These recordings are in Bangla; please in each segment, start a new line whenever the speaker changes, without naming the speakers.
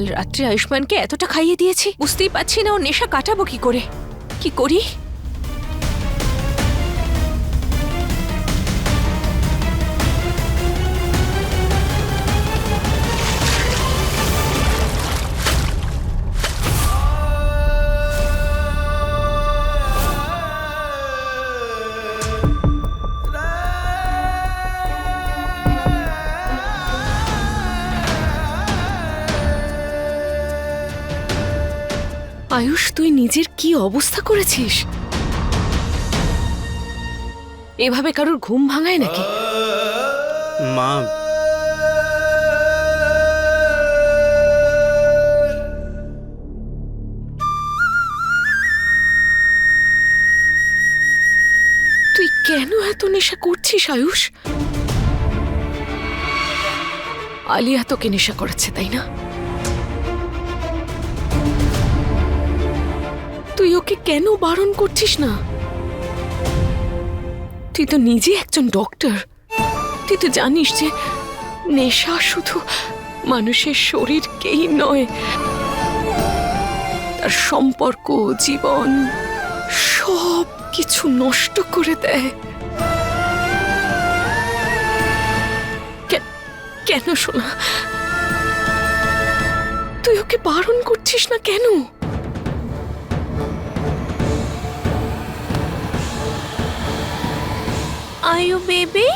কাল রাত্রে আয়ুষ্মানকে এতটা খাইয়ে দিয়েছি? বুঝতেই পারছি না ও নেশা কাটাবো কি করে? কি করি? আয়ুষ তুই নিজের কি অবস্থা করেছিস? এভাবে কারোর ঘুম ভাঙায় নাকি?
মা।
তুই কেন এত নেশা করছিস আয়ুষ? আলিয়া তোকে নেশা করাচ্ছে তাই না? ওকে কেন বারণ করছিস না? তুই তো নিজে একজন ডক্টর তুই তো জানিস যে নেশা শুধু মানুষের শরীরকেই নয়, তার সম্পর্ক, জীবন, সব কিছু নষ্ট করে দেয়। কেন শোনা তুই ওকে বারণ করছিস না কেন? আয়ু বেবি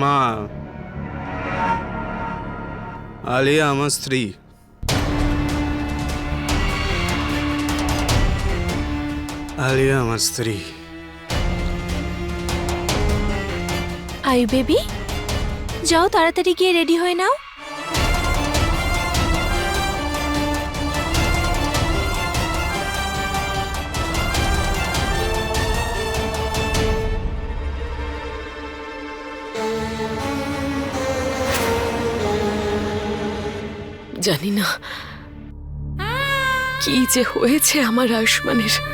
মা আলিয়া আমার স্ত্রী আলিয়া আমার স্ত্রী
আয়ু বেবি যাও তাড়াতাড়ি গিয়ে রেডি হয়ে নাও। জানি না। কি যে হয়েছে আমার আয়ুষ্মানের।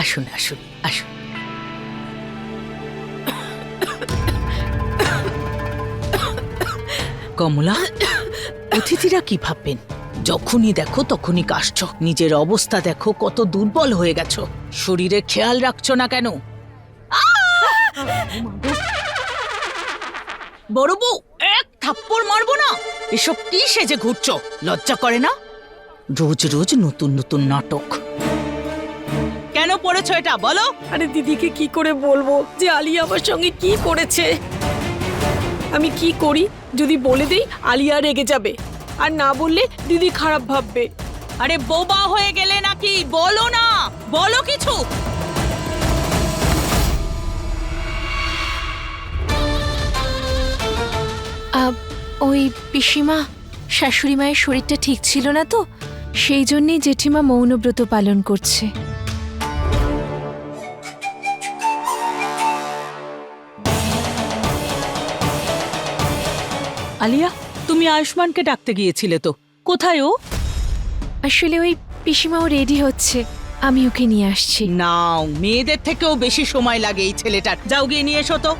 আসুন আসুন আসুন। কমলা, অতিথিরা কি ভাববেন? যখনই দেখো, তখনই কাশছ। নিজের অবস্থা দেখো, কত দুর্বল হয়ে গেছো। শরীরে খেয়াল রাখছো না কেন? বড় বউ, এক থাপ্পড় মারবো না। এসব কি সেজে ঘুরছো? লজ্জা করে না? রোজ রোজ নতুন নতুন নাটক। পড়েছো এটা বলো?
আরে দিদিকে কি করে বলব? যে আলিয়া আমার সঙ্গে কি করেছে? আমি কি করি? যদি বলে দেই আলিয়া রেগে যাবে। আর না বললে দিদি খারাপ ভাববে।
আরে বোবা হয়ে গেলে নাকি? বলো না! বলো কিছু!
ওই পিসিমা শাশুড়ি মায়ের শরীরটা ঠিক ছিল না তো? সেই জন্যই জেঠিমা মৌনব্রত পালন করছে।
আলিয়া তুমি আয়ুষ্মানকে ডাকতে গিয়েছিলে তো। কোথায় ও?
আসলে ওই পিসিমাও রেডি হচ্ছে। আমি ওকে নিয়ে আসছি।
নাও মেয়েদের থেকেও বেশি সময় লাগে এই ছেলেটার। যাও গিয়ে নিয়ে এসো তো।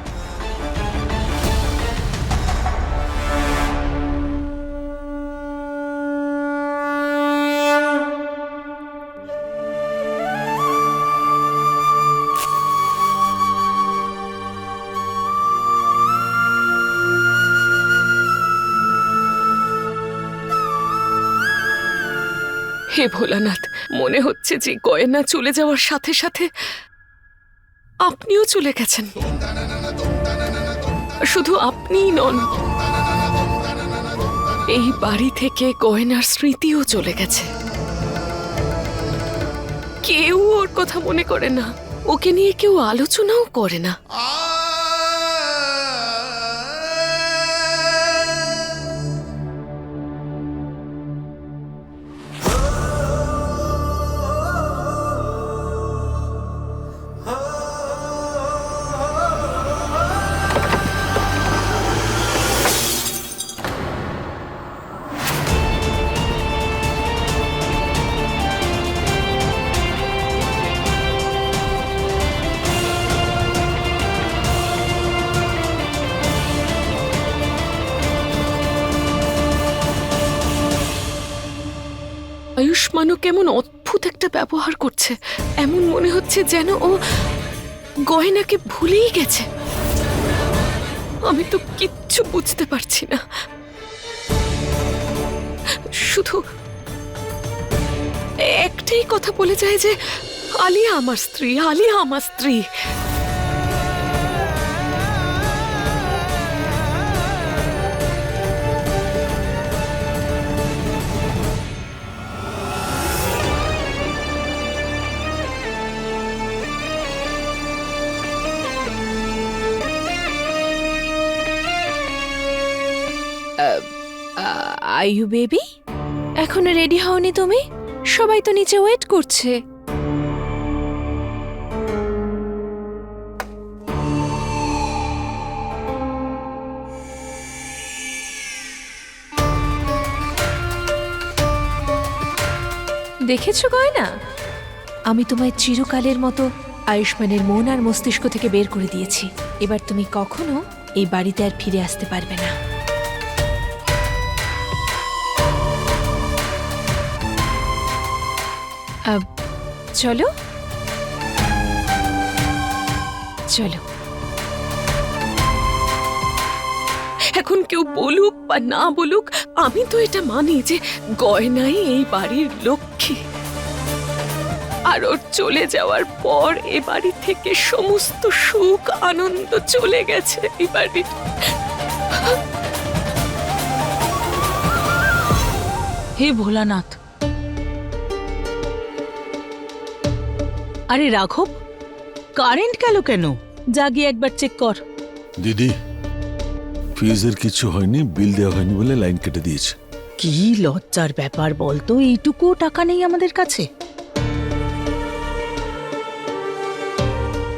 হে ভোলানাথ, মনে হচ্ছে যে গয়না চলে যাওয়ার সাথে সাথে আপনিও চলে গেছেন। শুধু আপনিই নন, এই বাড়ি থেকে গয়নার স্মৃতিও চলে গেছে। কেউ ওর কথা মনে করে না, ওকে নিয়ে কেউ আলোচনাও করে না। আসমানও কেমন অদ্ভুত একটা ব্যবহার করছে। এমন মনে হচ্ছে যেন ও গয়নাকে ভুলেই গেছে। আমি তো কিচ্ছু বুঝতে পারছি না। শুধু একটাই কথা বলে যায় যে, আলিয়া আমার স্ত্রী, আলিয়া আমার স্ত্রী।
আইয়ু বেবি? এখনও রেডি হওনি তুমি? সবাই তো নিচে ওয়েট করছে। দেখেছ গয়না? আমি তোমায় চিরকালের মতো আয়ুষ্মানের মন আর মস্তিষ্ক থেকে বের করে দিয়েছি। এবার তুমি কখনো এই বাড়িতে আর ফিরে আসতে পারবে না। চলো। চলো।
এখন কেউ বলুক বা না বলুক, আমি তো এটা মানি যে গয়নাই এই বাড়ির লক্ষ্মী। আর ওর চলে যাওয়ার পর এ বাড়ি থেকে সমস্ত সুখ, আনন্দ চলে গেছে এই বাড়ির।
হে ভোলানাথ আরে রাঘব কারেন্ট গেল কেন? জাগিয়ে একবার চেক কর।
দিদি ফিজের কিছু হয়নি বিল দেওয়া হয়নি বলে লাইন কেটে দিয়েছে।
কি লজ্জার ব্যাপার বলতো এইটুকুও টাকা নেই আমাদের কাছে?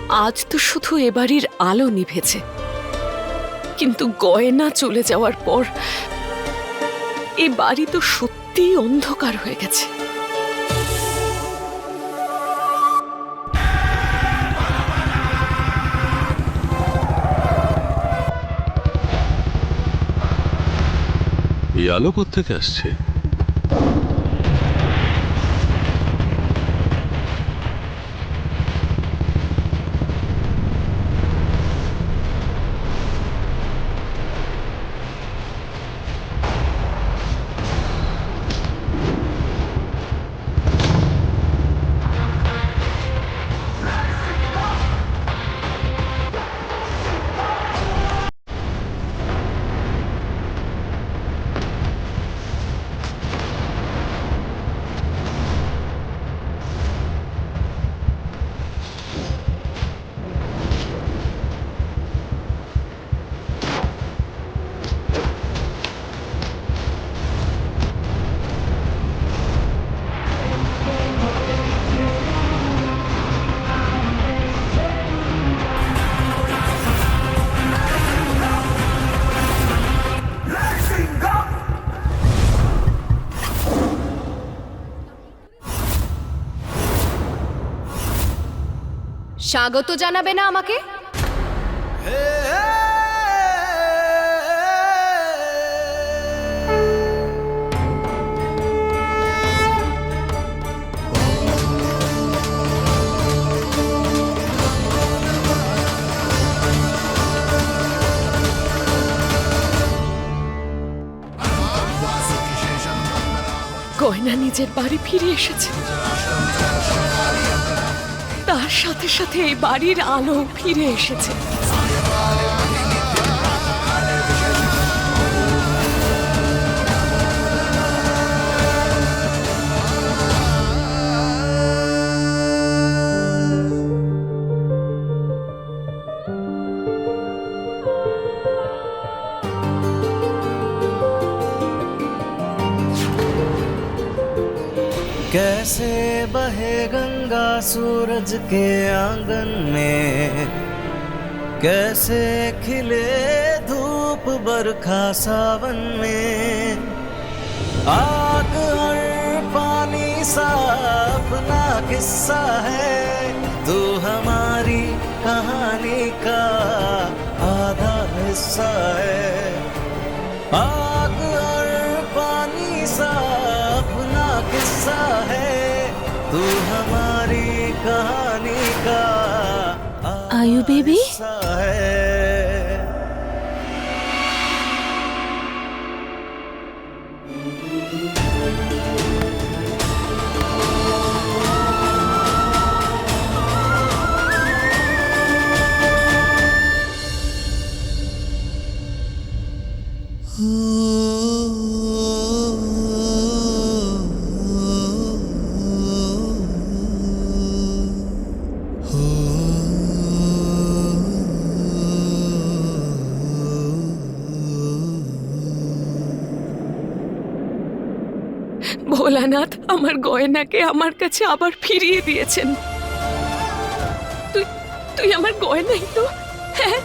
আজ তো শুধু এ আলো নিভেছে। কিন্তু গয়না চলে যাওয়ার পর এ বাড়ি তো সত্যিই অন্ধকার হয়ে গেছে।
আলো থেকে আসছে?
স্বাগত জানাবে না আমাকে?
গয়না নিজের বাড়ি ফিরে এসেছে। সাথে সাথে এই বাড়ির আলো ফিরে এসেছে।
कैसे बहे गंगा सूरज के आँगन में? कैसे खिले धूप बरखा सावन में? आग और पानी सा अपना किस्सा है। तू हमारी कहानी का आधा हिस्सा है। किस्सा है तू हमारी कहानी का
आयु बेबी?
है।
আমার গয়নাকে আমার কাছে আবার ফিরিয়ে দিয়েছেন। তুই তুই আমার গয়নাই তো হ্যাঁ?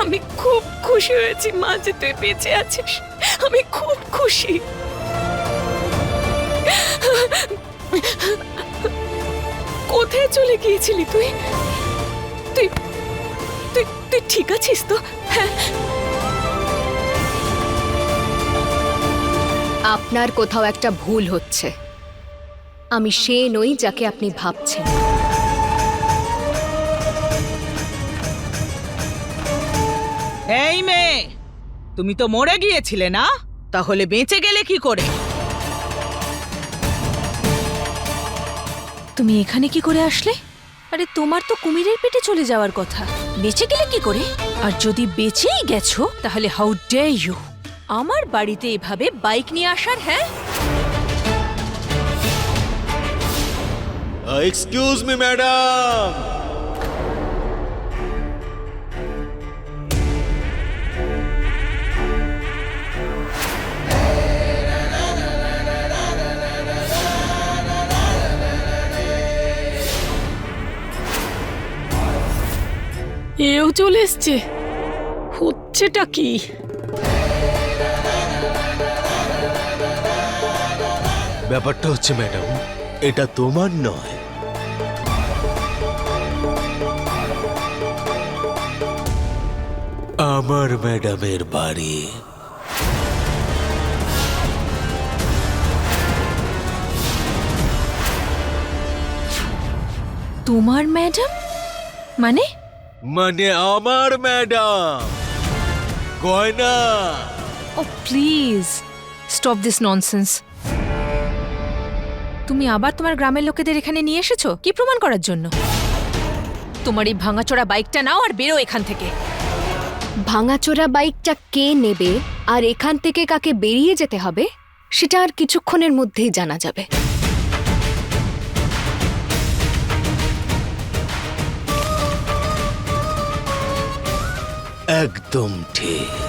আমি খুব খুশি হয়েছি মা যে তুই বেঁচে আছিস। আমি খুব খুশি। কোথায় চলে গিয়েছিলি তুই? তুই তুই তুই ঠিক আছিস তো? হ্যাঁ?
আপনার কোথাও একটা ভুল হচ্ছে। আমি সে নই যাকে আপনি ভাবছেন।
এই মেয়ে তুমি তো মরে গিয়েছিলে না? তাহলে বেঁচে গেলে কি করে?
তুমি এখানে কি করে আসলে? আরে তোমার তো কুমিরের পেটে চলে যাওয়ার কথা। বেঁচে গেলে কি করে? আর যদি বেঁচেই গেছো তাহলে হাউ ডে ইউ আমার বাড়িতে এভাবে বাইক নিয়ে আসার হ্যাঁ?
এক্সকিউজ মি ম্যাডাম
এও চলে এসছে। হচ্ছেটা কি?
ব্যাপারটা হচ্ছে ম্যাডাম এটা তোমার নয়। আমার ম্যাডামের বাড়ি।
তোমার ম্যাডাম? মানে?
মানে আমার ম্যাডাম। গয়না।
ও প্লিজ স্টপ দিস ননসেন্স তুমি আবার তোমার গ্রামের লোকেদের এখানে নিয়ে এসেছ? কি প্রমাণ করার জন্য? তোমার এই ভাঙাচোরা বাইকটা নাও আর বেরো এখান থেকে।
ভাঙাচোরা বাইকটা কে নেবে আর এখান থেকে কাকে বেরিয়ে যেতে হবে সেটা আর কিছুক্ষণের মধ্যেই জানা যাবে।
একদম ঠিক।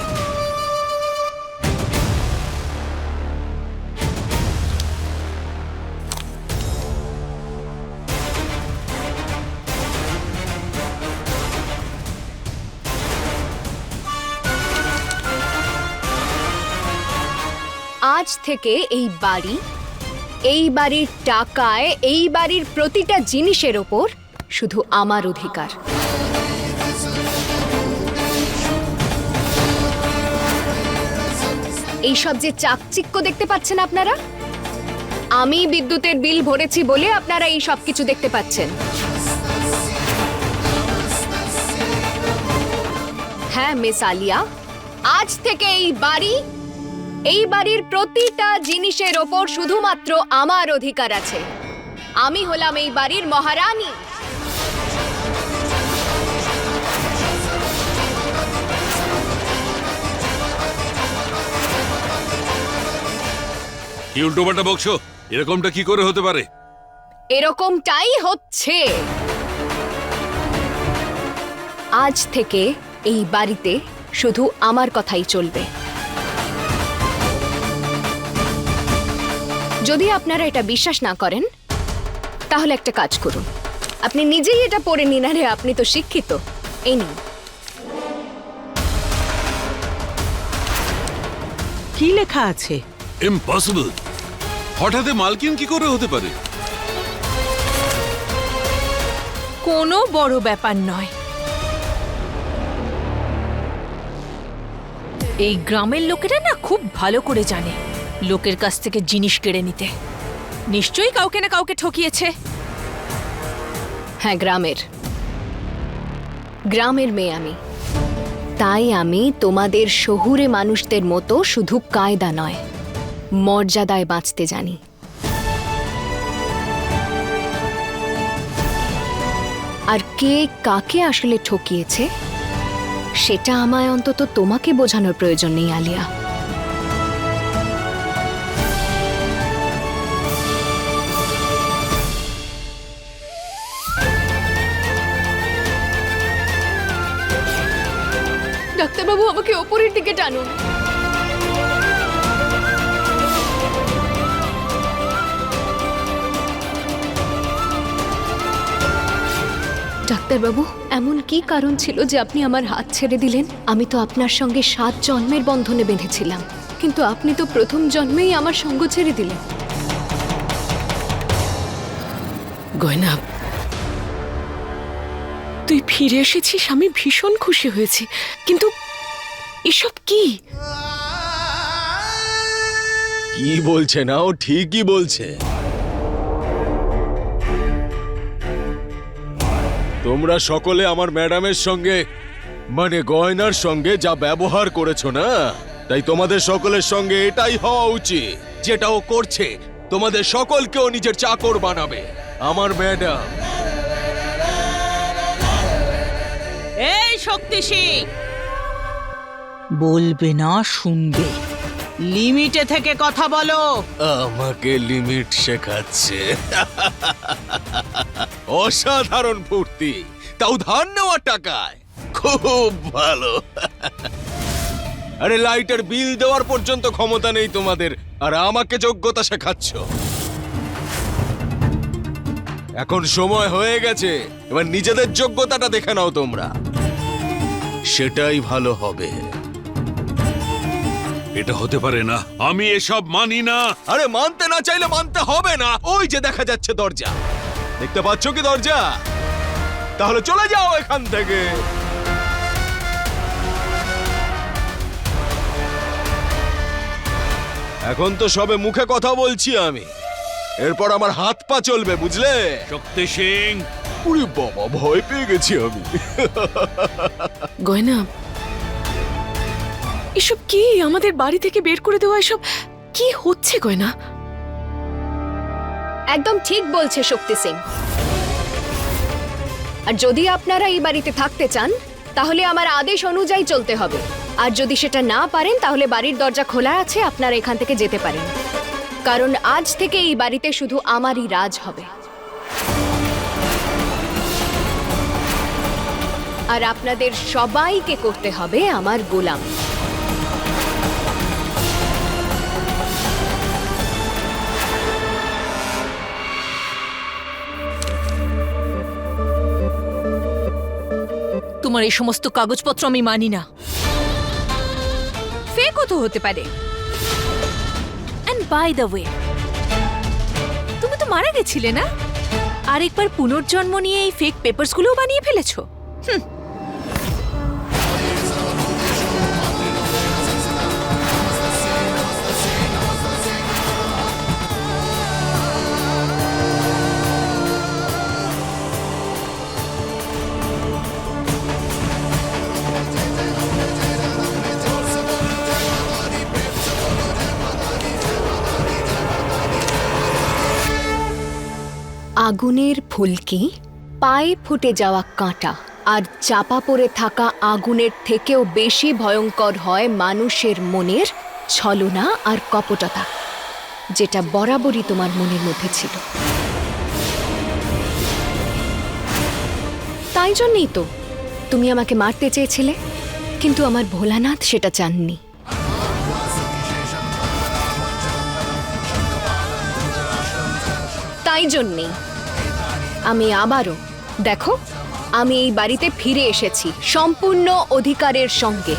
আজ থেকে এই বাড়ি, এই বাড়ির টাকায়, এই বাড়ির প্রতিটা জিনিসের ওপর শুধু আমার অধিকার। এইসব যে চাকচিক্য দেখতে পাচ্ছেন আপনারা? আমি বিদ্যুতের বিল ভরেছি বলে আপনারা এই সব কিছু দেখতে পাচ্ছেন। হ্যাঁ মিস আলিয়া, আজ থেকে এই বাড়ি এই বাড়ির প্রতিটা জিনিসের ওপর শুধুমাত্র আমার অধিকার আছে। আমি হলাম এই বাড়ির মহারানী।
কি উল্টোপাল্টা বকছো? এরকমটা কি করে হতে পারে?
এরকমটাই হচ্ছে। আজ থেকে এই বাড়িতে শুধু আমার কথাই চলবে। যদি আপনারা এটা বিশ্বাস না করেন তাহলে একটা কাজ করুন। আপনি নিজেই এটা পড়ে নিন আরে আপনি তো শিক্ষিত। এই নিন।
কি লেখা আছে?
ইম্পসিবল হঠাৎ এ মালকিন কি করে হতে পারে?
কোনো বড় ব্যাপার নয়। এই গ্রামের লোকেরা না খুব ভালো করে জানে। লোকের কাছ থেকে জিনিস কেড়ে নিতে। নিশ্চয়ই কাউকে না কাউকে ঠকিয়েছে।
হ্যাঁ গ্রামের। গ্রামের মেয়ে আমি। তাই আমি তোমাদের শহুরে মানুষদের মতো শুধু কায়দা নয়, মর্যাদায় বাঁচতে জানি। আর কে কাকে আসলে ঠকিয়েছে, সেটা আমায় অন্তত তোমাকে বোঝানোর প্রয়োজন নেই, আলিয়া। ডাক্তারবাবু আমাকে ওপরের দিকে টানুন। ডাক্তারবাবু, এমন কি কারণ ছিল যে আপনি আমার হাত ছেড়ে দিলেন? আমি তো আপনার সঙ্গে সাত জন্মের বন্ধনে বেঁধেছিলাম। কিন্তু আপনি তো প্রথম জন্মেই আমার সঙ্গ ছেড়ে দিলেন।
গয়না তুই ফিরে এসেছিস, আমি ভীষণ খুশি হয়েছি। কিন্তু এসব কি?
কি বলছে না? ও ঠিকই বলছে। তোমরা সকলে আমার ম্যাডামের সঙ্গে মানে গয়নার সঙ্গে যা ব্যবহার করেছ না? তাই তোমাদের সকলের সঙ্গে এটাই হওয়া উচিত, যেটা ও করছে। তোমাদের সকলকেও নিজের চাকর বানাবে। আমার ম্যাডাম
শক্তি সিং বলবে না শুনবে। লিমিটে থেকে কথা বলো।
আমাকে লিমিট শেখাচ্ছে। অসাধারণ ফুর্তি। তাও ধার নেওয়া টাকায়। খুব ভালো। আরে লাইটের বিল দেওয়ার পর্যন্ত ক্ষমতা নেই তোমাদের। আর আমাকে যোগ্যতা শেখাচ্ছ। এখন সময় হয়ে গেছে। এবার নিজেদের যোগ্যতাটা দেখে নাও তোমরা। সেটাই ভালো হবে।
এটা হতে পারে না। আমি এসব মানি না।
আরে মানতে না চাইলে মানতে হবে না। ওই যে দেখা যাচ্ছে দরজা। দেখতে পাচ্ছ কি দরজা? তাহলে চলে যাও এখান থেকে। এখন তো সবে মুখে কথা বলছি আমি। এরপর আমার হাত পা চলবে বুঝলে?
শক্তি সিং
উরে বাবা ভয় পেয়ে গেছি আমি।
গয়না এসব কি? আমাদের বাড়ি থেকে বের করে দেওয়া এসব কি হচ্ছে গয়না?
একদম ঠিক বলছে শক্তি সিং আর যদি আপনারা এই বাড়িতে থাকতে চান তাহলে আমার আদেশ অনুযায়ী চলতে হবে। আর যদি সেটা না পারেন তাহলে বাড়ির দরজা খোলা আছে আপনারা এখান থেকে যেতে পারেন। কারণ আজ থেকে এই বাড়িতে শুধু আমারই রাজ হবে। আর আপনাদের সবাইকে করতে হবে আমার গোলাম।
তোমার এই সমস্ত কাগজপত্র আমি মানি না। ফেকও তো হতে পারে। অ্যান্ড বাই দ্য ওয়ে তুমি তো মারা গেছিলে না? আরেকবার পুনর্জন্ম নিয়ে এই ফেক পেপারসগুলোও বানিয়ে ফেলেছো। হুম।
আগুনের ফুলকি, পায়ে ফুটে যাওয়া কাঁটা আর চাপা পড়ে থাকা আগুনের থেকেও বেশি ভয়ঙ্কর হয় মানুষের মনের ছলনা আর কপটতা, যেটা বরাবরই তোমার মনের মধ্যে ছিল। তাই জন্যই তো তুমি আমাকে মারতে চেয়েছিলে, কিন্তু আমার ভোলানাথ সেটা চাননি। তাই জন্যেই আমি আবারও, দেখো, আমি এই বাড়িতে ফিরে এসেছি, সম্পূর্ণ অধিকারের সঙ্গে।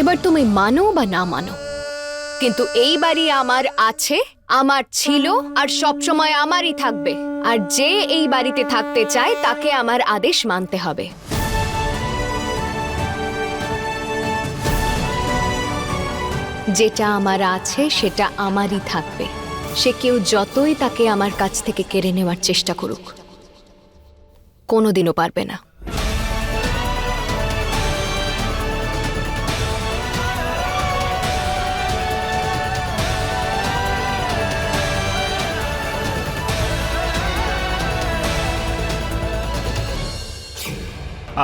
এবার তুমি মানো বা না মানো, কিন্তু এই বাড়ি আমার আছে, আমার ছিল আর সবসময় আমারই থাকবে, আর যে এই বাড়িতে থাকতে চায় তাকে আমার আদেশ মানতে হবে। যেটা আমার আছে, সেটা আমারই থাকবে। সে কেউ যতই তাকে আমার কাছ থেকে কেড়ে নেওয়ার চেষ্টা করুক, কোনোদিনও পারবে না।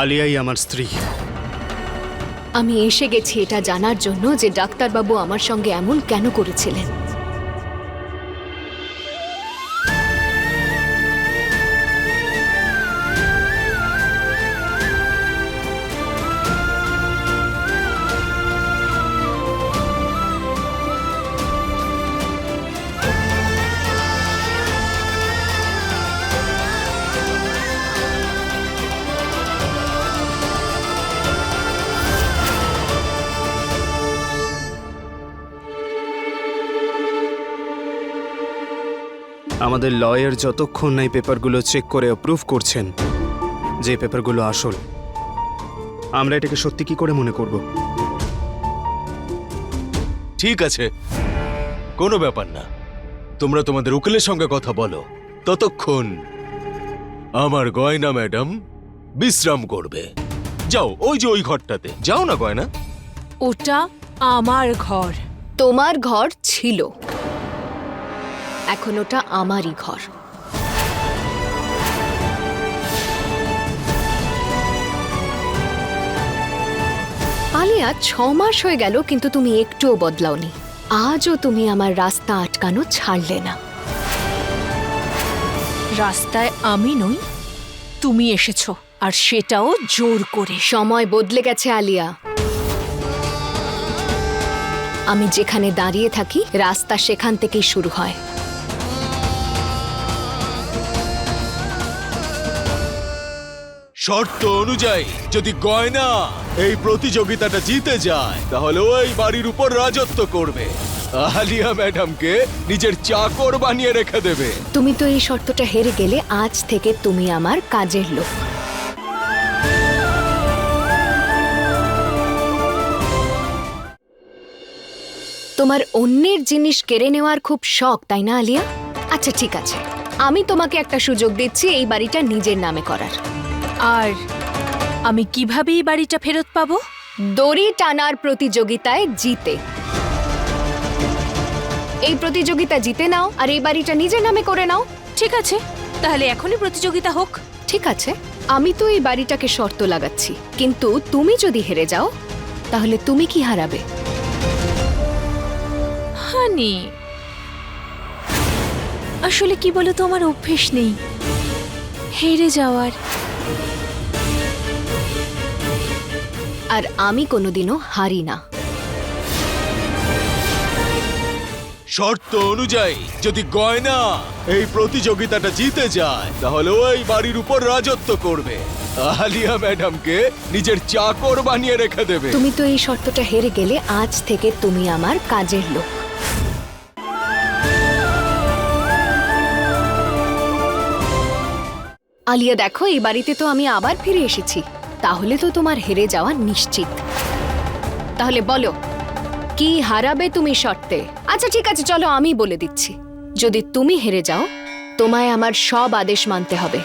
আলিয়াই আমার স্ত্রী।
আমি এসে গেছি এটা জানার জন্য যে ডাক্তারবাবু আমার সঙ্গে এমন কেন করেছিলেন।
আমাদের লয়ের যতক্ষণ না এই পেপারগুলো চেক করে অ্যাপ্রুভ করছেন যে পেপারগুলো আসল আমরা এটাকে সত্যি কি করে মনে করব?
ঠিক আছে। কোনো ব্যাপার না। তোমরা তোমাদের উকিলের সঙ্গে কথা বলো। ততক্ষণ আমার গয়না ম্যাডাম বিশ্রাম করবে। যাও ওই যে ওই ঘরটাতে। যাও না গয়না।
ওটা আমার ঘর।
তোমার ঘর ছিল। এখন ওটা আমারই ঘর। আলিয়া ছ মাস হয়ে গেল কিন্তু তুমি একটুও বদলাওনি। আজও তুমি আমার রাস্তা আটকানো ছাড়লে না।
রাস্তায় আমি নই তুমি এসেছ আর সেটাও জোর করে।
সময় বদলে গেছে আলিয়া। আমি যেখানে দাঁড়িয়ে থাকি রাস্তা সেখান থেকেই শুরু হয়।
শর্ত অনুযায়ী যদি গয়না এই প্রতিযোগিতাটা জিতে যায়, তাহলে ওই বাড়ির উপর রাজত্ব করবে। আলিয়া ম্যাডামকে নিজের চাকর বানিয়ে রেখে দেবে।
তুমি তো এই শর্তটা হেরে গেলে আজ থেকে তুমি আমার কাজের লোক। তোমার অন্যের জিনিস কেড়ে নেওয়ার খুব শখ, তাই না, আলিয়া? আচ্ছা ঠিক আছে। আমি তোমাকে একটা সুযোগ দিচ্ছি এই বাড়িটা নিজের নামে করার।
আর আমি কীভাবে এই বাড়িটা ফেরত পাবো?
দড়ি টানার প্রতিযোগিতায় জিতে। এই প্রতিযোগিতা জিতে নাও আর এই বাড়িটা নিজের নামে করে নাও।
ঠিক আছে তাহলে এখনই প্রতিযোগিতা হোক।
ঠিক আছে আমি তো এই বাড়িটাকে শর্ত লাগাচ্ছি কিন্তু তুমি যদি হেরে যাও তাহলে তুমি কি হারাবে?
হানি আসলে কি বলো তো আমার অভ্যেস নেই। হেরে যাওয়ার।
আর আমি কোনোদিনও হারি না।
শর্ত অনুযায়ী যদি গয়না এই প্রতিযোগিতাটা জিতে যায় তাহলে ওই বাড়ির উপর রাজত্ব করবে। আলিয়া ম্যাডামকে নিজের চাকর বানিয়ে রেখে দেবে।
তুমি তো এই শর্তটা হেরে গেলে আজ থেকে তুমি আমার কাজের লোক। আলিয়া দেখো এই বাড়িতে তো আমি আবার ফিরে এসেছি। তাহলে তো তোমার হেরে যাওয়া নিশ্চিত। তাহলে বলো, কি হারাবে তুমি শর্তে? আচ্ছা ঠিক আছে, চলো, আমি বলে দিচ্ছি। যদি তুমি হেরে যাও, তোমায় আমার সব আদেশ মানতে হবে।